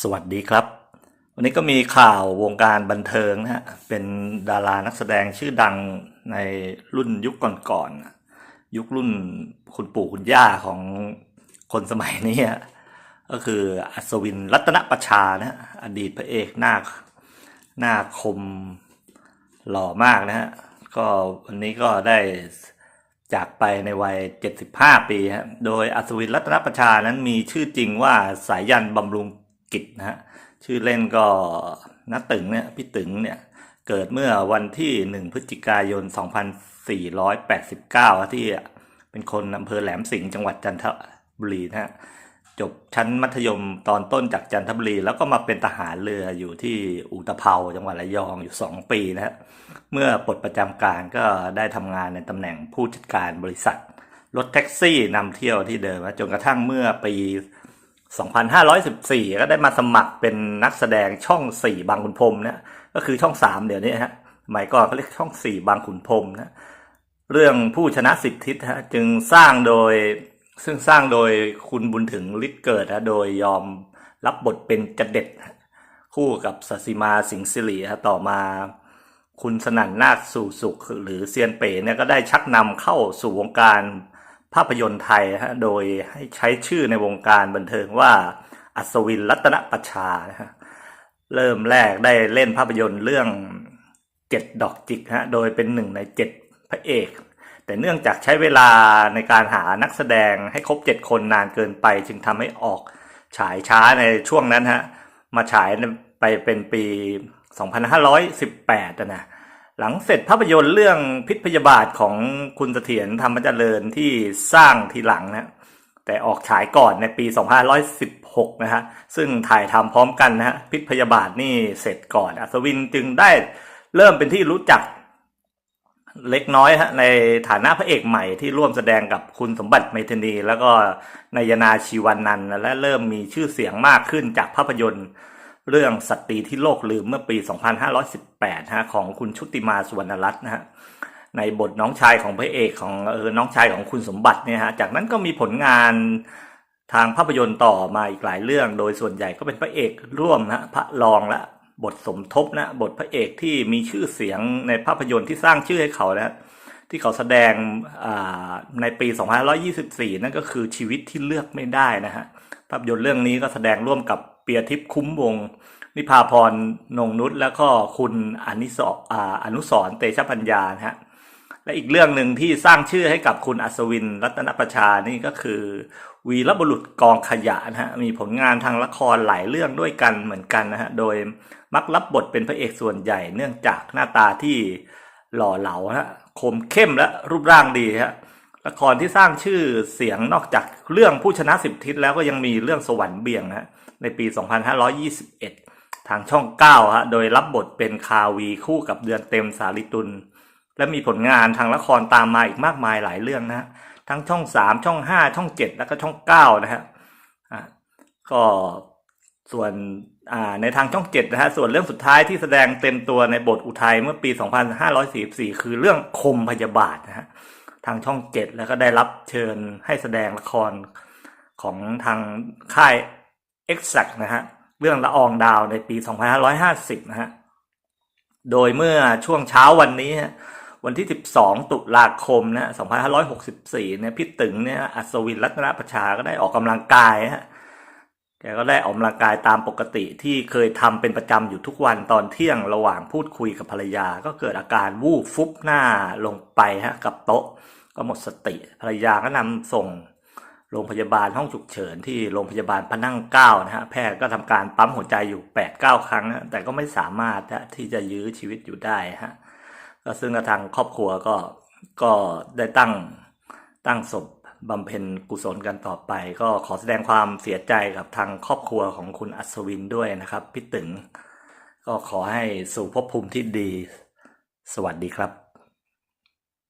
สวัสดีครับ วันนี้ก็มีข่าววงการบันเทิงนะฮะเป็นดารานักแสดงชื่อดังในรุ่นยุคก่อนๆยุครุ่นคุณปู่คุณย่าของคนสมัยนี้ก็คืออัศวินรัตนประชานะฮะอดีตพระเอกหน้าหน้าคมหล่อมากนะฮะก็วันนี้ก็ได้จากไปในวัย 75 ปีฮะโดยอัศวินรัตนประชานั้นมีชื่อจริงว่าสายยันบำรุง กิจนะฮะชื่อเล่นก็นัตึงเนี่ยพี่ตึงเนี่ยเกิดเมื่อวันที่ 1 พฤศจิกายน 2489 ที่เป็นคนอำเภอแหลมสิงห์จังหวัดจันทบุรีนะฮะจบชั้นมัธยมตอนต้นจากจันทบุรี แล้วก็มาเป็นทหารเรืออยู่ที่อุตภเปาจังหวัดระยองอยู่ 2 ปีนะฮะเมื่อปลดประจำการก็ได้ทำงานในตำแหน่งผู้จัดการบริษัท รถแท็กซี่นำเที่ยวที่เดิมนะจนกระทั่งเมื่อปี 2514 ก็ได้มาสมัครเป็นนักแสดงช่อง 4 บางขุนพรมนะก็คือช่อง 3 เดี๋ยวนี้ฮะสมัยก่อนเขาเรียกช่อง 4 บางขุนพรมนะเรื่องผู้ชนะสิทธิฮะจึงสร้างโดยซึ่งสร้างโดยคุณบุญถึงฤทธิ์เกิดนะโดยยอมรับบทเป็นจเด็ด คู่กับสสิมาสิงสิริฮะต่อมา คุณสนั่นนาคสู่สุขหรือเซียนเป๋เนี่ยก็ได้ชักนำเข้าสู่วงการ ภาพยนตร์ไทยฮะโดยให้ใช้ชื่อในวงการบันเทิงว่า อัศวินรัตนประชานะฮะเริ่มแรกได้เล่นภาพยนตร์เรื่องเจ็ดดอกจิกฮะโดยเป็นหนึ่งในเจ็ดพระเอก แต่เนื่องจากใช้เวลาในการหานักแสดงให้ครบเจ็ดคนนานเกินไป จึงทำให้ออกฉายช้าในช่วงนั้นฮะมาฉายไปเป็นปี 2518นะ หลังเสร็จภาพยนตร์เรื่องพิษพยาบาทของคุณเสถียรธรรมเจริญที่สร้างทีหลังนะแต่ออกฉายก่อนในปี 2516 นะฮะ ซึ่งถ่ายทำพร้อมกันนะฮะ พิษพยาบาทนี่เสร็จก่อน อัศวินจึงได้เริ่มเป็นที่รู้จักเล็กน้อยฮะในฐานะพระเอกใหม่ที่ร่วมแสดงกับคุณสมบัติเมธนี แล้วก็นายนาชีวันนันและเริ่มมีชื่อเสียงมากขึ้นจากภาพยนตร์ เรื่องสตรีที่โลกลืมเมื่อปี 2518ฮะของคุณชุติมาสุวรรณรัตน์นะฮะในบทน้องชายของพระเอกของเออน้องชายของคุณสมบัติเนี่ยฮะจากนั้นก็มีผลงานทางภาพยนตร์ต่อมาอีกหลายเรื่อง โดยส่วนใหญ่ก็เป็นพระเอกร่วมนะพระรองและบทสมทบนะบทพระเอกที่มีชื่อเสียงในภาพยนตร์ที่สร้างชื่อให้เขานะที่เขาแสดงในปี 2524 นั่นก็คือชีวิตที่เลือกไม่ได้นะฮะภาพยนตร์เรื่องนี้ก็แสดงร่วมกับ เปียทิพย์คุ้มวง นิพาพรนงนุชแล้วก็คุณอนิสออนุสรเตชะปัญญานะฮะและอีกเรื่องหนึ่งที่สร้างชื่อให้กับคุณอัศวิน รัตนประชานี่ก็คือ วีรบุรุษกองขยะนะฮะมีผลงานทางละครหลายเรื่องด้วยกันเหมือนกันนะฮะโดยมักรับบทเป็นพระเอกส่วนใหญ่ เนื่องจากหน้าตาที่หล่อเหลาฮะคมเข้มและรูปร่างดีฮะ ละครที่สร้างชื่อเสียงนอกจากเรื่องผู้ชนะสิบทิศแล้วก็ยังมีเรื่องสวรรค์เบี่ยงนะฮะในปี 2521 ทางช่อง 9 ฮะ โดยรับบทเป็นคาวีคู่กับเดือนเต็มสาริตุล และมีผลงานทางละครตามมาอีกมากมายหลายเรื่องนะฮะทั้งช่อง 3 ช่อง 5 ช่อง 7 แล้วก็ช่อง 9 นะฮะอะก็ส่วนอ่าในทางช่อง 7 นะฮะ ส่วนเรื่องสุดท้ายที่แสดงเต็มตัวในบทอุทัยเมื่อปี 2544 คือเรื่องคมพยาบาทนะฮะ ทางช่อง7แล้วก็ได้รับเชิญให้แสดงละครของทางค่าย Exact นะฮะเรื่องละอองดาวในปี 2550 นะฮะโดยเมื่อช่วงเช้าวันนี้ วันที่ 12 ตุลาคมนะ2564 เนี่ยพี่ตึงเนี่ยอัศวินรัตนประชาก็ได้ออกกำลังกายฮะแกก็ได้ออกกำลังกายตามปกติที่เคยทำเป็นประจำอยู่ทุกวันตอนเที่ยงระหว่างพูดคุยกับภรรยา ก็เกิดอาการวูบฟุบหน้าลงไปฮะกับโต๊ะ ก็หมดสติ ภรรยาก็นำส่งโรงพยาบาลห้องฉุกเฉินที่โรงพยาบาลพระนั่งเก้านะฮะแพทย์ก็ทำการปั๊มหัวใจอยู่8 9ครั้งนะแต่ก็ไม่สามารถนะที่จะยื้อชีวิตอยู่ได้ฮะก็ซึ่งทางครอบครัวก็ก็ได้ตั้งตั้งศพบำเพ็ญกุศลกันต่อไป ก็ขอแสดงความเสียใจกับทางครอบครัวของคุณอัศวินด้วยนะครับพี่ตึงก็ขอให้สู่ภพภูมิที่ดี สวัสดีครับ